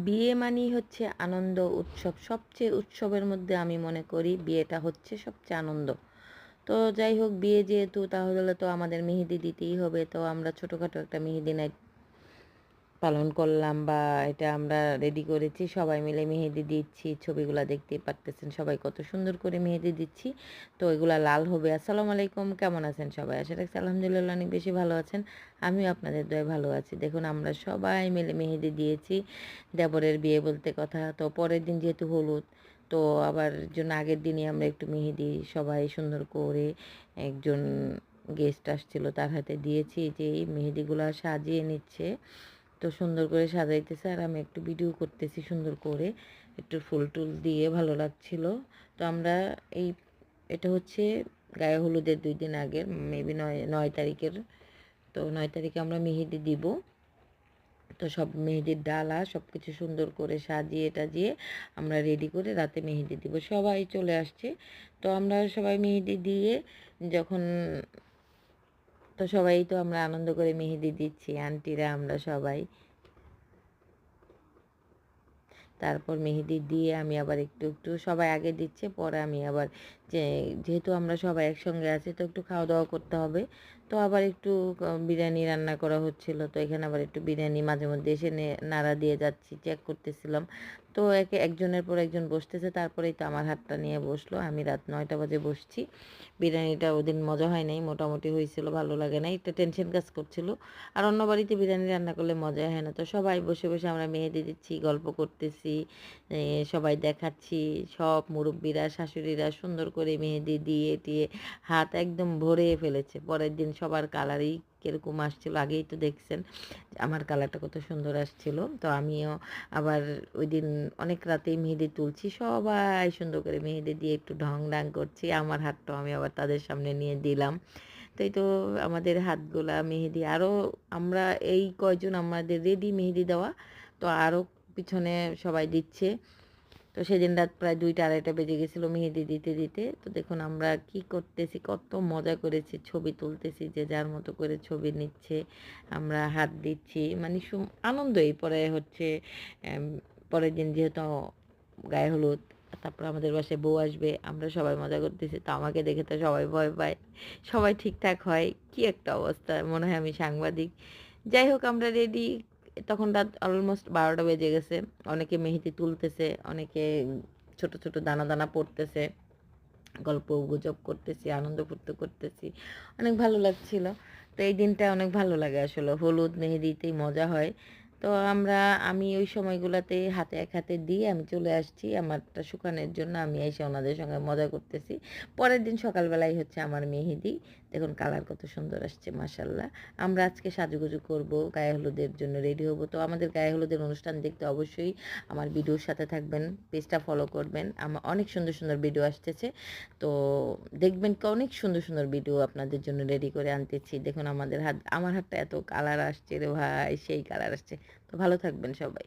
বিয়ে মানেই হচ্ছে আনন্দ উৎসব। সবচেয়ে উৎসবের মধ্যে আমি মনে করি বিয়েটা হচ্ছে সবচেয়ে আনন্দ। তো যাই হোক, বিয়ে যেহেতু, তাহলে তো আমাদের মেহেদি দিতেই হবে। তো আমরা ছোটোখাটো একটা মেহেদি নাইট পালন করলাম বা এটা আমরা রেডি করেছি। সবাই মিলে মেহেদি দিচ্ছি, ছবিগুলো দেখতে পারতেছেন সবাই কত সুন্দর করে মেহেদি দিচ্ছি। তো এগুলা লাল হবে। আসসালামু আলাইকুম, কেমন আছেন সবাই? আশা রাখছি আলহামদুলিল্লাহ অনেক বেশি ভালো আছেন। আমিও আপনাদের দয়ে ভালো আছি। দেখুন, আমরা সবাই মিলে মেহেদি দিয়েছি দেবরের বিয়ে বলতে কথা। তো পরের দিন যেহেতু হলুদ, তো আবার জন্য আগের দিনই আমরা একটু মেহেদি সবাই সুন্দর করে একজন গেস্ট আসছিল তার হাতে দিয়েছি। যে এই মেহেদিগুলো সাজিয়ে নিচ্ছে। তো সুন্দর করে সাজাইতেছে আর আমি একটু ভিডিও করতেছি সুন্দর করে। একটু ফুল টুল দিয়ে ভালো লাগছিল। তো আমরা এই, এটা হচ্ছে গায়ে হলুদের দুই দিন আগের মেবি নয় নয় তারিখের। তো নয় তারিখে আমরা মেহেদি দিব। তো সব মেহেদির ডালা সব কিছু সুন্দর করে সাজিয়ে টাজিয়ে আমরা রেডি করে রাতে মেহেদি দিব। সবাই চলে আসছে। তো আমরা সবাই মেহেদি দিয়ে যখন তো সবাই তো আমরা আনন্দ করে মেহেদি দিচ্ছি, আন্টিরা আমরা সবাই। তারপর মেহেদি দিয়ে আমি আবার একটু একটু সবাই আগে দিচ্ছে, পরে আমি আবার যে, যেহেতু আমরা সবাই একসঙ্গে আছি, তো একটু খাওয়া দাওয়া করতে হবে। তো আবার একটু বিরিয়ানি রান্না করা হচ্ছিল। তো এখানে আবার একটু বিরিয়ানি মাঝে মধ্যে এসে নাড়া দিয়ে যাচ্ছি চেক করতেছিলাম। তো একে, একজনের পর একজন বসতেছে, তারপরেই তো আমার হাতটা নিয়ে বসল। আমি রাত নয়টা বাজে বসছি। বিরিয়ানিটা ওদিন মজা হয় নাই, মোটামুটি হয়েছিল, ভালো লাগে না একটা টেনশন কাজ করছিল। আর অন্য বাড়িতে বিরিয়ানি রান্না করলে মজা হয় না। তো সবাই বসে বসে আমরা মেহেদি দিচ্ছি, গল্প করতেছি সবাই দেখাচ্ছি। সব মুরব্বীরা, শাশুড়িরা সুন্দর করে মেহেদি দিয়ে টিয়ে হাত একদম ভরে ফেলেছে। পরের দিন সবার কালারই কীরকম আসছিল আগেই তো দেখছেন আমার কালারটা কত সুন্দর আসছিল। তো আমিও আবার ওই দিন অনেক রাতেই মেহেদি তুলছি, সবাই সুন্দর করে মেহেদি দিয়ে একটু ঢং ডাং করছি, আমার হাতটাও আমি আবার তাদের সামনে নিয়ে দিলাম। তাই তো আমাদের হাতগুলা মেহেদি আরও আমরা এই কয়জন আমাদের রেডি মেহেদি দেওয়া, তো আরও পিছনে সবাই দিচ্ছে। তো সেদিন রাত প্রায় দুইটা, আড়াইটা বেজে গেছিল মেহেদি দিতে দিতে। তো দেখুন আমরা কি করতেছি, কত মজা করেছি, ছবি তুলতেছি যে যার মতো করে ছবি নিচ্ছে, আমরা হাত দিচ্ছি। মানে আনন্দই। পরে হচ্ছে পরের দিন যেহেতু গায়ে হলুদ, তারপর আমাদের বাসায় বউ আসবে, আমরা সবাই মজা করতেছি। তো আমাকে দেখে তো সবাই ভয় পায়। সবাই ঠিকঠাক হয়। কি একটা অবস্থা। মনে হয় আমি সাংবাদিক। যাই হোক, আমরা রেডি তখন রাত অলমোস্ট বারোটা বেজে গেছে। অনেকে মেহেদি তুলতেছে, অনেকে ছোট ছোট দানা দানা পড়তেছে। গল্প গুজব করতেছি, আনন্দ ফুর্তি করতেছি। অনেক ভালো লাগছিল। তো এই দিনটা অনেক ভালো লাগে আসলে। হলুদ, মেহেদিতেই মজা হয়। তো আমরা, আমি ওই সময়গুলোতে হাতে এক হাতে দিয়ে আমি চলে আসছি আমারটা শুকানোর জন্য। আমি এসে ওনাদের সঙ্গে মজা করতেছি। পরের দিন সকালবেলায় হচ্ছে আমার মেহেদি। দেখুন কালার কত সুন্দর আসছে মাসাল্লাহ আমরা আজকে সাজুগুজু করব, গায়ে হলুদের জন্য রেডি হব। তো আমাদের গায়ে হলুদের অনুষ্ঠান দেখতে অবশ্যই আমার ভিডিওর সাথে থাকবেন, পেজটা ফলো করবেন। আমার অনেক সুন্দর সুন্দর ভিডিও আসতেছে। তো দেখবেন কি, অনেক সুন্দর সুন্দর ভিডিও আপনাদের জন্য রেডি করে আনতেছি। দেখুন আমাদের হাত, আমার হাতটা এত কালার আসছে রে ভাই, সেই কালার আসছে। তো ভালো থাকবেন সবাই।